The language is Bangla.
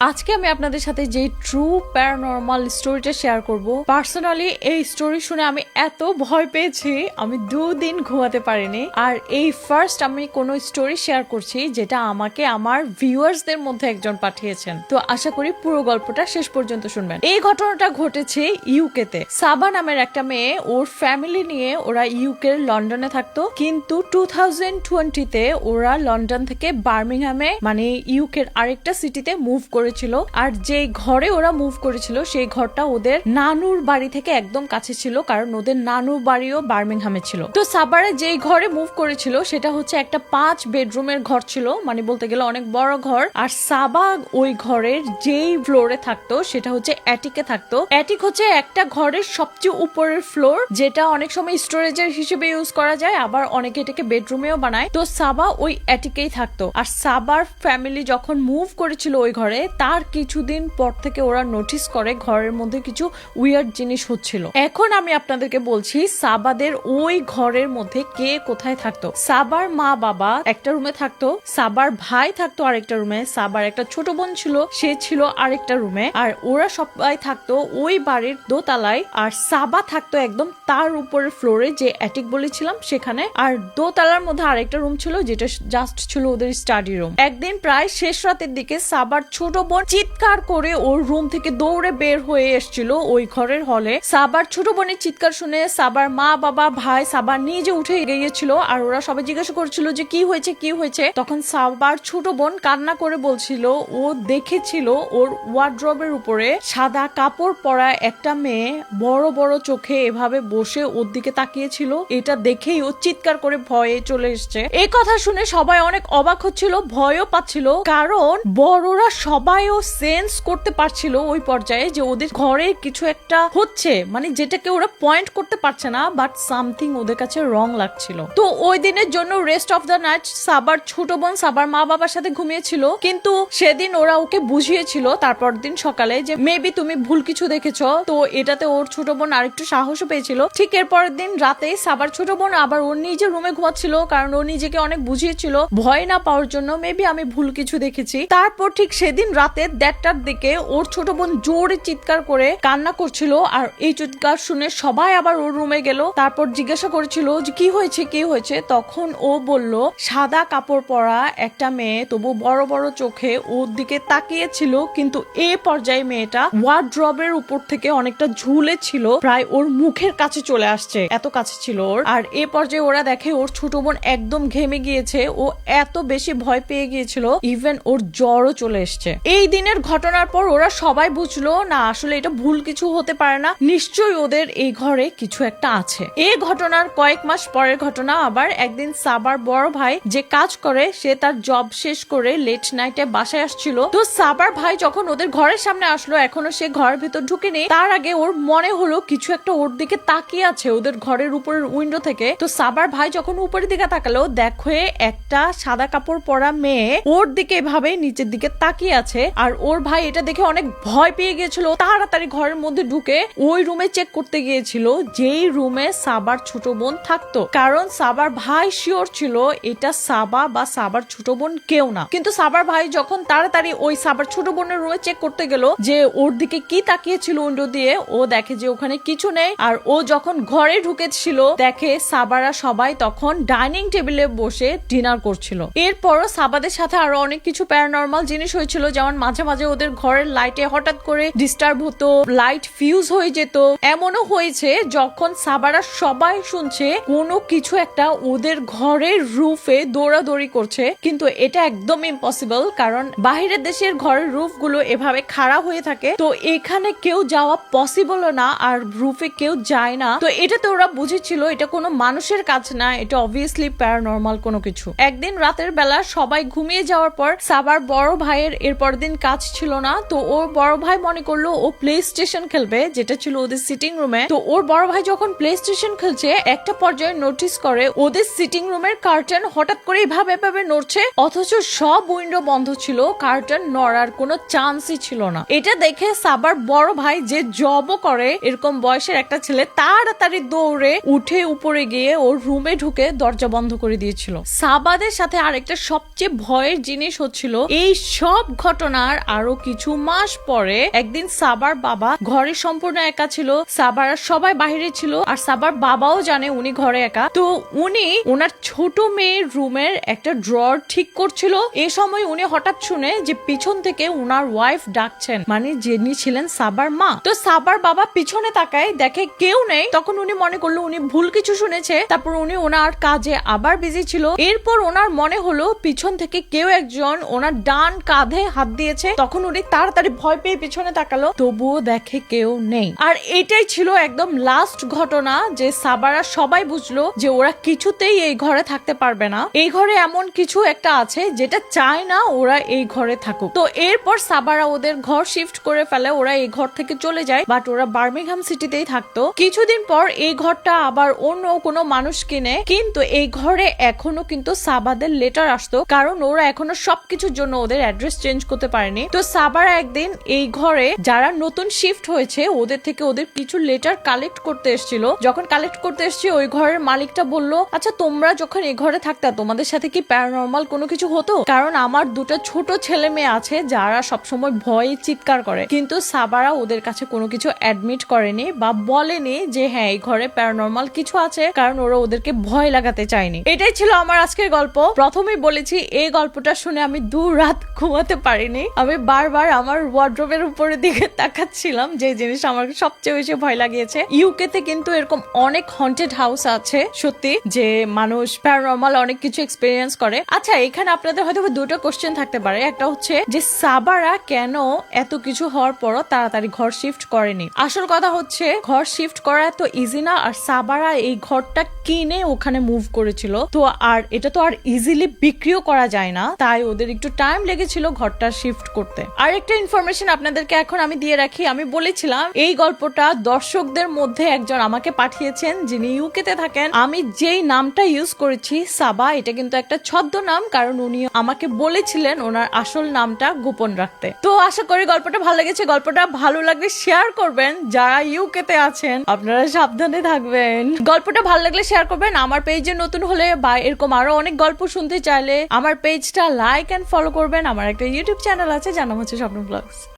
আজকে আমি আপনাদের সাথে যে ট্রু প্যারানর্মাল স্টোরিটা শেয়ার করব পার্সোনালি এই স্টোরি শুনে আমি এত ভয় পেয়েছি, আমি দুদিন ঘুমাতে পারিনি। আর এই ফার্স্ট আমি কোনো স্টোরি শেয়ার করছি যেটা আমাকে আমার ভিউয়ার্সদের মধ্যে একজন পাঠিয়েছেন। তো আশা করি পুরো গল্পটা শেষ পর্যন্ত শুনবেন। এই ঘটনাটা ঘটেছে ইউকেতে সাবা নামের একটা মেয়ে, ওর ফ্যামিলি নিয়ে ওরা ইউকের লন্ডনে থাকতো, কিন্তু টু থাউজেন্ড টোয়েন্টিতে ওরা লন্ডন থেকে বার্মিংহামে মানে ইউকের আরেকটা সিটিতে মুভ করেছিল। আর যে ঘরে ওরা মুভ করেছিল, সেই ঘরটা ওদের নানুর বাড়ি থেকে একদম কাছে ছিল, কারণ ওদের নানুর বাড়িও বার্মিংহামে ছিল। তো সাবারে যেই ঘরে মুভ করেছিল, সেটা হচ্ছে একটা পাঁচ বেডরুমের ঘর ছিল মানে বলতে গেলে অনেক বড় ঘর। আর সাবা ওই ঘরের যেই ফ্লোরে থাকতো, সেটা হচ্ছে অ্যাটিকে থাকতো। অ্যাটিক হচ্ছে একটা ঘরের সবচেয়ে উপরের ফ্লোর যেটা অনেক সময় স্টোরেজের হিসেবে ইউজ করা যায়, আবার অনেকে এটাকে বেডরুমেও বানায়। তো সাবা ওই অ্যাটিকেই থাকতো। আর সাবার ফ্যামিলি যখন মুভ করেছিল ওই ঘরে তার কিছুদিন পর থেকে ওরা নোটিস করে ঘরের মধ্যে কিছু উইয়ার্ড জিনিস হচ্ছিল। এখন আমি আপনাদেরকে বলছি, সাবাদের ওই ঘরের মধ্যে কে কোথায় থাকতো? সাবার মা বাবা একটা রুমে থাকতো, সাবার ভাই থাকতো আরেকটা রুমে সাবার একটা ছোট বোন ছিল, সে ছিল আরেকটা রুমে আর ওরা সবাই থাকতো ওই বাড়ির দোতলায়, আর সাবা থাকতো একদম তার উপরের ফ্লোরে যে অ্যাটিক বলেছিলাম সেখানে, আর দোতলার মধ্যে আরেকটা রুম ছিল, যেটা জাস্ট ছিল ওদের স্টাডি রুম একদিন প্রায় শেষ রাতের দিকে সাবার ছোট বোন চিৎকার করে ওর রুম থেকে দৌড়ে বের হয়ে এসেছিল ওই ঘরের হলে। সাবার ছোট বোনের চিৎকার শুনে সাবার মা, বাবা, ভাই সাবার নিজে উঠে গিয়েছিল আর ওরা সবাই জিজ্ঞাসা করছিল যে কি হয়েছে কি হয়েছে? তখন সাবার ছোট বোন কান্না করে বলছিল, ও দেখেছিল ওর ওয়ার্ড্রবের উপরে সাদা কাপড় পরা একটা মেয়ে বড় বড় চোখে এভাবে বসে ওর দিকে তাকিয়েছিল। এটা দেখেই ও চিৎকার করে ভয়ে চলে এসছে। এই কথা শুনে সবাই অনেক অবাক হচ্ছিল, ভয়ও পাচ্ছিল। কারণ বড়রা সবাইও সেন্স করতে পারছিল ওই পর্যায়ে যে ওদের ঘরে কিছু একটা হচ্ছে। মানে যেটাকে ওরা পয়েন্ট করতে পারছে না বাট সামথিং ওদের কাছে রং লাগছিল। তো ওই দিনের জন্য রেস্ট অফ দ্য নাইট সাবার ছোট বোন সাবার মা বাবার সাথে ঘুমিয়েছিল। কিন্তু সেদিন ওরা ওকে বুঝিয়েছিল তারপর দিন সকালে যে মেবি তুমি ভুল কিছু দেখেছ। তো এটাতে ওর ছোট বোন আরেকটু সাহসও পেয়েছিল। ঠিক এর পরের দিন রাতে সাবার ছোট বোন আবার ওর নিজের রুমে ঘুমাচ্ছিল কারণ ও নিজেকে অনেক বুঝিয়েছিল। ভয় না পাওয়ার জন্য মেবি আমি ভুল কিছু দেখেছি। তারপর ঠিক সেদিন রাতে দেড়টার দিকে ওর ছোট বোন জোরে চিৎকার করে কান্না করছিল আর এই চিৎকার শুনে সবাই আবার ওর রুমে গেল। তারপর জিজ্ঞাসা করেছিল যে, কি হয়েছে? কি হয়েছে? তখন ও বলল, সাদা কাপড় পরা একটা মেয়ে, তবু বড় বড় চোখে ওর দিকে তাকিয়েছিল, কিন্তু এ পর্যায়ে মেয়েটা ওয়ার্ড্রবের উপর থেকে অনেকটা ঝুলে ছিল, প্রায় ওর মুখের কাছে চলে আসছে, এত কাছে ছিল ওর। আর এ পর্যায়ে ওরা দেখে ওর ছোট বোন একদম ঘেমে গিয়েছে, ও এত বেশি ভয় পেয়ে গিয়েছিল ইভেন ওর জ্বরও চলে এসছে। এই দিনের ঘটনার পর ওরা সবাই বুঝলো, না, আসলে এটা ভুল কিছু হতে পারে না। নিশ্চয়ই ওদের এই ঘরে কিছু একটা আছে। এই ঘটনার কয়েক মাস পরের ঘটনা, আবার একদিন সাবার বড় ভাই যে কাজ করে, সে তার জব শেষ করে লেট নাইটে বাসায় আসছিল। তো সাবার ভাই যখন ওদের ঘরের সামনে আসলো, এখনও সে ঘরের ভেতর ঢুকেনি। তার আগে ওর মনে হলো কিছু একটা ওর দিকে তাকিয়ে আছে ওদের ঘরের উপরের উইন্ডো থেকে। তো সাবার ভাই যখন উপরের দিকে তাকালো, দেখো একটা সাদা কাপড় পরা মেয়ে ওর দিকে এভাবে নিচের দিকে তাকিয়ে আছে। আর ওর ভাই এটা দেখে অনেক ভয় পেয়ে গিয়েছিল। তাড়াতাড়ি ঘরের মধ্যে ঢুকে ওই রুমে চেক করতে গিয়েছিল, যেই রুমে সাবার ছোট বোন থাকতো। কারণ সাবার ভাই শিওর ছিল এটা সাবা বা সাবার ছোট বোন কেউ না। কিন্তু সাবার ভাই যখন তাড়াতাড়ি ওই সাবার ছোট বোনের রুমে চেক করতে গেল যে ওর দিকে কি তাকিয়েছিল উইন্ডো দিয়ে, ও দেখে যে ওখানে কিছু নেই। আর ও যখন ঘরে ঢুকেছিল, দেখে সাবারা সবাই তখন ডাইনিং টেবিলে বসে ডিনার করছিল। এরপরও সাবাদের সাথে আরও অনেক কিছু প্যারানর্মাল জিনিস হয়েছিল, যেমন মাঝে মাঝে ওদের ঘরের লাইটে হঠাৎ করে ডিস্টার্ব হতো লাইট ফিউজ হয়ে যেত। এমনও হয়েছে যখন সাবারা সবাই শুনছে কোনো কিছু একটা ওদের ঘরের রুফে দৌড়াদৌড়ি করছে। কিন্তু এটা একদম ইম্পসিবল কারণ বাহিরের দেশের ঘরের রুফগুলো এভাবে খাড়া হয়ে থাকে। তো এখানে কেউ যাওয়া পসিবল না আর রুফে কেউ যায় না। তো এটা তো ওরা বুঝেছিল, এটা কোনো মানুষের কাজ না, এটা অবভিয়াসলি প্যারানর্মাল কোনো কিছু। একদিন রাতের বেলা সবাই ঘুমিয়ে যাওয়ার পর সাবার বড় ভাইয়ের এরপর দিন কাজ ছিল না, তো ওর বড় ভাই মনে করল ও প্লে স্টেশন খেলবে, যেটা ছিল ওদের সিটিং রুমে তো ওর বড় ভাই যখন প্লে স্টেশন খেলছে, একটা পর্যায়ে নোটিস করে ওদের সিটিং রুমের কার্টেন হঠাৎ করে এভাবে এভাবে নড়ছে, অথচ সব উইন্ডো বন্ধ ছিল কার্টেন নড়ার কোনো চান্সই ছিল না। এটা দেখে সাবার বড় ভাই যে জবও করে, এরকম বয়সের একটা ছেলে, তাড়াতাড়ি দৌড়ে উঠে উপরে গিয়ে ওর রুমে ঢুকে দরজা বন্ধ করে দিয়েছিল। সাবাদের সাথে আরেকটা সবচেয়ে ভয়ের জিনিস হচ্ছিল, এই সব ঘটনা ঘটনার আরও কিছু মাস পরে একদিন সাবার বাবা ঘরে সম্পূর্ণ একা ছিল। সাবার সবাই বাইরে ছিল আর সাবার বাবাও জানে উনি ঘরে একা। তো উনি ওনার ছোট মেয়ের রুমের একটা ড্রর ঠিক করছিল। এই সময় উনি হঠাৎ শুনে যে পিছন থেকে উনার ওয়াইফ ডাকছেন মানে যিনি ছিলেন সাবার মা। তো সাবার বাবা পিছনে তাকায়, দেখে কেউ নেই। তখন উনি মনে করল উনি ভুল কিছু শুনেছে। তারপর উনি ওনার কাজে আবার বিজি ছিল। এরপর ওনার মনে হলো পিছন থেকে কেউ একজন ওনার ডান কাঁধে হাত দিয়েছে, তখন উনি তাড়াতাড়ি ভয় পেয়ে পিছনে তাকালো। তবুও দেখে কেউ নেই। আর এটাই ছিল একদম লাস্ট ঘটনা যে সাবারা সবাই বুঝলো যে ওরা কিছুতেই এই ঘরে থাকতে পারবে না। এই ঘরে এমন কিছু একটা আছে যেটা চায় না ওরা এই ঘরে থাকুক। তো এরপর সাবারা ওদের ঘর শিফট করে ফেলে, ওরা এই ঘর থেকে চলে যায় বাট ওরা বার্মিংহাম সিটিতেই থাকতো। কিছুদিন পর এই ঘরটা আবার অন্য কোনো মানুষ কিনে, কিন্তু এই ঘরে এখনও কিন্তু সাবাদের লেটার আসতো, কারণ ওরা এখনও সবকিছুর জন্য ওদের অ্যাড্রেস চেঞ্জ করতে পারেনি। তো সাবারা একদিন এই ঘরে যারা নতুন শিফট হয়েছে, ওদের থেকে ওদের কিছু লেটার কালেক্ট করতে এসেছিল। যখন কালেক্ট করতে এসেছি, ওই ঘরের মালিকটা বলল আচ্ছা তোমরা যখন এই ঘরে থাকতা, তোমাদের সাথে কি প্যারানর্মাল কোনো কিছু হতো? কারণ আমার দুটো ছোট ছেলে মেয়ে আছে, যারা সবসময় ভয়ে চিৎকার করে। কিন্তু সাবারা ওদের কাছে কোনো কিছু অ্যাডমিট করেনি বা বলেনি যে হ্যাঁ এই ঘরে প্যারানর্মাল কিছু আছে। কারণ ওরা ওদেরকে ভয় লাগাতে চায়নি। এটাই ছিল আমার আজকের গল্প। প্রথমেই বলেছি, এই গল্পটা শুনে আমি দু রাত ঘুমাতে পারিনি। আমি বারবার আমার ওয়ার্ড্রোবের উপরের দিকে তাকাচ্ছিলাম, যে জিনিস আমার সবচেয়ে বেশি ভয় লাগিয়েছে। ইউকে তে কিন্তু এরকম অনেক হন্টেড হাউস আছে, সত্যি, যে মানুষ প্যারানর্মাল অনেক কিছু এক্সপিরিয়েন্স করে। আচ্ছা এখানে আপনাদের হয়তো দুটো কোশ্চেন থাকতে পারে। একটা হচ্ছে যে, সাবারা কেন এত কিছু হওয়ার পরও তাড়াতাড়ি ঘর শিফট করেনি? আসল কথা হচ্ছে, ঘর শিফট করা এত ইজি না, আর সাবারা এই ঘরটা কিনে ওখানে মুভ করেছিল। তো আর এটা তো আর ইজিলি বিক্রিও করা যায় না। তাই ওদের একটু টাইম লেগেছিল ঘরটা শিফট করতে। আর একটা ইনফরমেশন আপনাদেরকে এখন আমি দিয়ে রাখি। আমি বলেছিলাম, এই গল্পটা দর্শকদের মধ্যে একজন আমাকে পাঠিয়েছেন যিনি ইউকে তে থাকেন। আমি যেই নামটা ইউজ করেছি, সাবা, এটা কিন্তু একটা ছদ্মনাম, কারণ উনি আমাকে বলেছিলেন ওনার আসল নামটা গোপন রাখতে। তো আশা করি গল্পটা ভালো লেগেছে। গল্পটা ভালো লাগলে শেয়ার করবেন। যারা ইউকে তে আছেন, আপনারা সাবধানে থাকবেন। গল্পটা ভালো লাগলে শেয়ার করবেন। আমার পেজে নতুন হলে বা এরকম আরও অনেক গল্প শুনতে চাইলে আমার পেজটা লাইক এন্ড ফলো করবেন। আমার একটা ইউটিউব চ্যানেল আছে যার নাম হচ্ছে স্বপ্ন ব্লগস